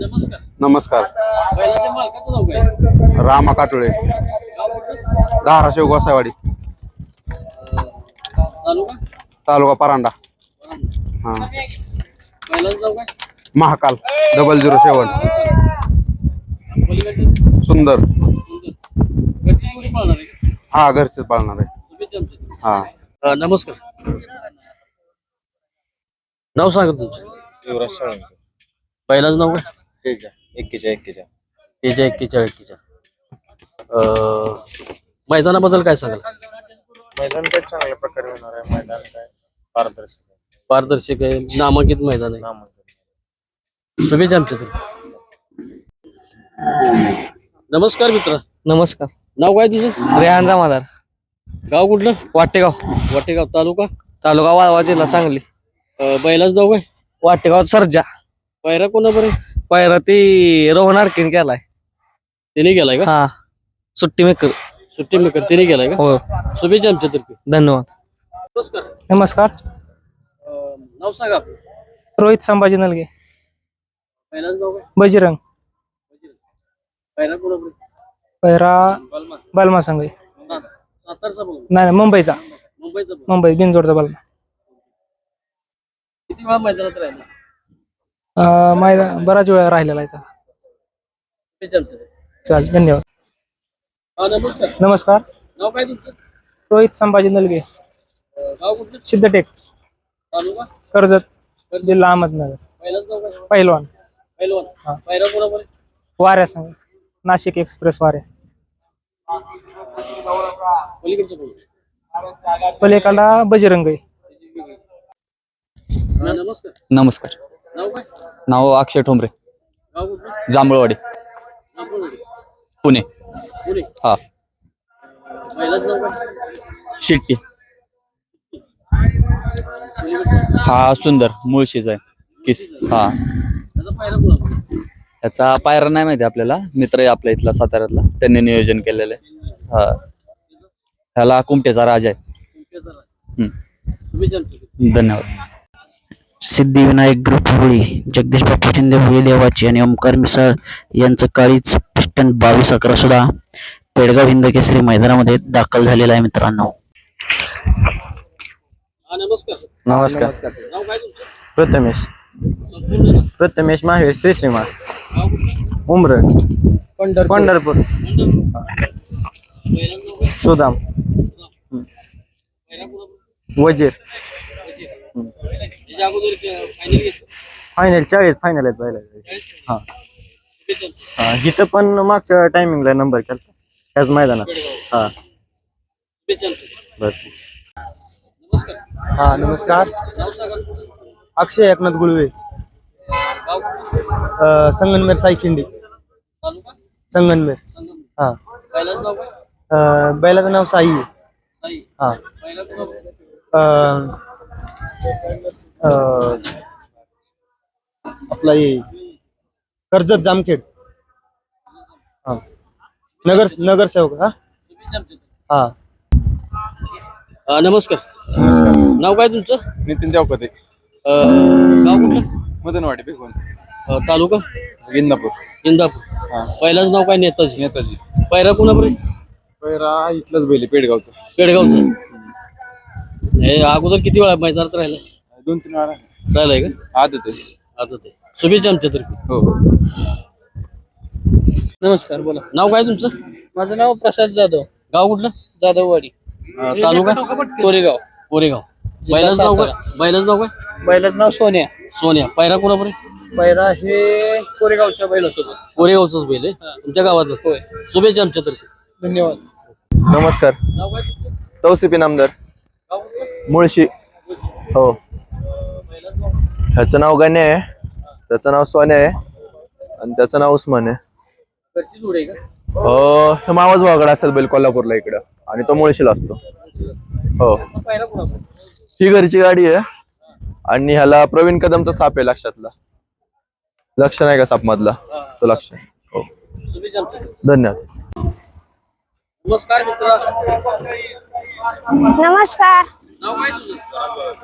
नमस्कार. नमस्कार. बैलाच्या मालकाचं नाव काय? रामा काटोळे. गाव कुठलं? धाराशिव गोसावाडी तालुका? तालुका परांडा. हा. बैलाचं नाव काय? महाकाल डबल झिरो सेवन पलीकडचं? सुंदर. सुंदर. घरची जोडी पाळणार आहे का? हा घरचे पाळणार आहे. हा. अ, नमस्कार. नाव सांगा तुमचं. युवराज साळुंके. बैलाचं नाव काय? तेजा एक्केच्या एक्केच्या अ, मैदानाबद्दल काय सांगाल? मैदान काय चांगल्या प्रकारे होणार आहे. मैदान काय? पारदर्शक आहे. पारदर्शक आहे. नामांकित मैदान आहे. नामांकन शुभेच्छा आमच्या नमस्कार मित्र. नमस्कार. नाव काय तुझं? रेहान जमादार गाव कुठलं? वाटेगाव. वाटेगाव तालुका? तालुका वाळवा जिल्हा सांगली. अ, बैलाचं नाव काय? वाटेगाव सर्जा. पायरा कोणा बरे पायरा ती रोहन आरकीन केलाय. त्याने गेलाय का? हा. सुट्टी मेकर. सुट्टी मेकर त्याने गेलाय का? हो शुभेच्छा आमच्या तर्फे धन्यवाद. नमस्कार. नमस्कार. अ, नाव सांगा आपलं. रोहित संभाजी नलगे. बैलाचं नाव काय? बजरंग. पैरा बलमा. बलमा संघ. सातारचा बोल नाही नाही, मुंबईचा. मुंबईचा बोल मुंबई बिनजोडचा बलमा. किती वेळा मैदानात राहिला? अं, मैदान बराच वेळ राहिलेला आहे तर्फे. चालेल धन्यवाद. हा नमस्कार. नमस्कार. नाव काय तुमचं? रोहित संभाजी नलगे. अ, गाव कुठलं? सिद्धटेक. तालुका? कर्जत जिल्हा अहमदनगर. काय? पहिलवान वाऱ्या संघ नाशिक एक्सप्रेस वाऱ्या. पलीकडचं बोल पलीकडला बजरंग आहे. हा नमस्कार. नमस्कार. नाव काय? नाव अक्षय ठोंबरे. गाव कुठलं जांभळवाडी. पुणे. पुणे. हा. बैलाचं नाव काय शिट्टी हा सुंदर. मुळशीच आहे. किस. हा. त्याचा त्याचा पायरा नाही माहिती आपल्याला. मित्र आहे आपल्या इथला साताऱ्यातला. त्यांनी नियोजन केलेलं आहे. हा. ह्याला कुमटेचा राजा आहे. हम्म. शुभेच्छा आमच्या. धन्यवाद. सिद्धिविनायक ग्रुप होळी जगदीश बापू शिंदे होळी देवाची आणि ओमकार मिसळ यांचं काळीच पिस्टन बावीस अकरा सुद्धा पेडगाव हिंद केसरी मैदानामध्ये दाखल झालेला आहे मित्रांनो. नमस्कार. प्रथमेश. प्रथमेश महावीर श्री श्रीमान उमर. पंढरपूर. सुदाम. वजीर. त्याच्या अगोदर फायनल घेतलं फायनल चाळीस फायनल आहेत बैला हा. हा इथं पण मागच्या टायमिंगला नंबर केला त्याच मैदानात. हा. बर. नमस्कार हा नमस्कार. नाव सांगा अक्षय एकनाथ गुळवे. गाव संगनमेर सायखिंडी तालुका संगनमेर. संगम हा. बैलाचं नाव काय बैलाचं नाव साई आहे. साई हा आपला हे कर्जत जामखेड. हा. नगर नगरसेवक हा. हा. अ, नमस्कार. नमस्कार. नाव काय तुमचं? नितीन देवकते अ, गाव कुठलं? मदनवाडी बेगून अ, तालुका? इंदापूर. इंदापूर. पहिलाच नाव काय नेताजी? नेताजी. पैरा कोणा बरे पैरा इथलंच बैल पेडगावचं. पेडगावचं. हे अगोदर किती वेळा मैदानात राहिला? दोन तीन वेळा राहिलाय का? आदत आहे. आता ते शुभेच्छा आमच्या तर्फे हो. हो नमस्कार बोला. नाव काय तुमचं? माझं नाव प्रसाद जाधव. गाव कुठलं? जाधववाडी. अ, तालुका? कोरेगाव. कोरेगाव. बैलाच नाव काय? बैलाच नाव काय? बैलाचं नाव सोन्या. सोन्या. पैरा कोणा बरे बैरा हे कोरेगावच्या बैलासोबत. कोरेगावचाच बैल आहे. तुमच्या गावात शुभेच्छा आमच्या तर्फे धन्यवाद. नमस्कार. नाव काय तुमचं? तौसिफी नामदार. गाव कुठलं? मुळशी. हो. ह्याचं नाव गण्या आहे. त्याचं नाव सोन्या आहे. आणि त्याचं नाव उस्मान आहे. घरची जोड आहे का? अं, हे मावस भावाकडे असतात बैल कोल्हापूरला इकडं. आणि तो मुळशीला असतो. हो. त्याचा कोणा ही घरची गाडी आहे. आणि ह्याला प्रवीण कदमचा साप आहे लक्षातला. लक्ष नाही का साप मधला तो लक्ष आहे. हो. धन्यवाद. नमस्कार मित्र. नमस्कार. नाव काय तुझं?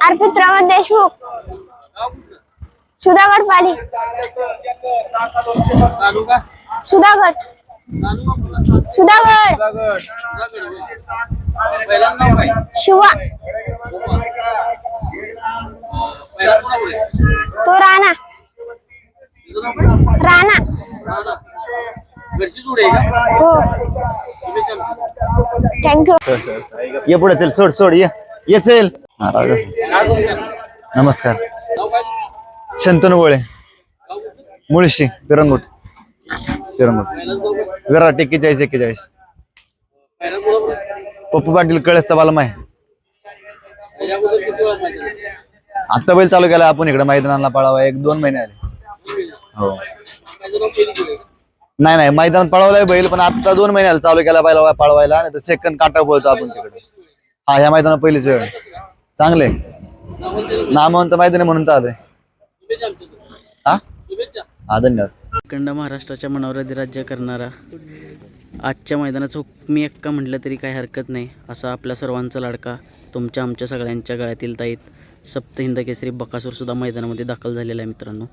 अर्पित रावत देशमुख. गाव कुठलं? सुधागड पाली. तालुका? सुधागड. तालुका सुधागड. पहिल्यांदा नाव काय? शिवा. सोपा तो राणा. तुझं नाव काय? राणा. ना घरची जोडी आहे का? हो. थँक्यू ये पुढे चल सोड सोड ये. ये येईल नमस्कार. नाव शंतनू गोळे. मुळशी पिरंगुट. पिरंगुट. विराट एक्केचाळीस एक्केचाळीस. पप्पू पाटील कळसचा बालम आहे. आत्ता बैल चालू केला आपण इकडे मैदानाला पळावा. एक दोन महिने आले. हो. नाही नाही मैदानात पळवलाय बैल पण आता दोन महिन्याला चालू केला बैल पळवायला. नाही तर सेकंद काटा पळतो आपण तिकडे. हा ह्या मैदानात पहिलीच वेळ. चांगले नामवंत मैदान आहे म्हणून तर आलोय. हा? हा धन्यवाद. खंड महाराष्ट्राच्या मनावर अधिराज्य करणारा आजच्या मैदानाचं मी एक्का म्हटलं तरी काही हरकत नाही असा आपल्या सर्वांचा लाडका तुमच्या आमच्या सगळ्यांच्या गळ्यातील ताईत सप्त हिंद केसरी बकासूर सुद्धा मैदानामध्ये दाखल झालेला आहे मित्रांनो.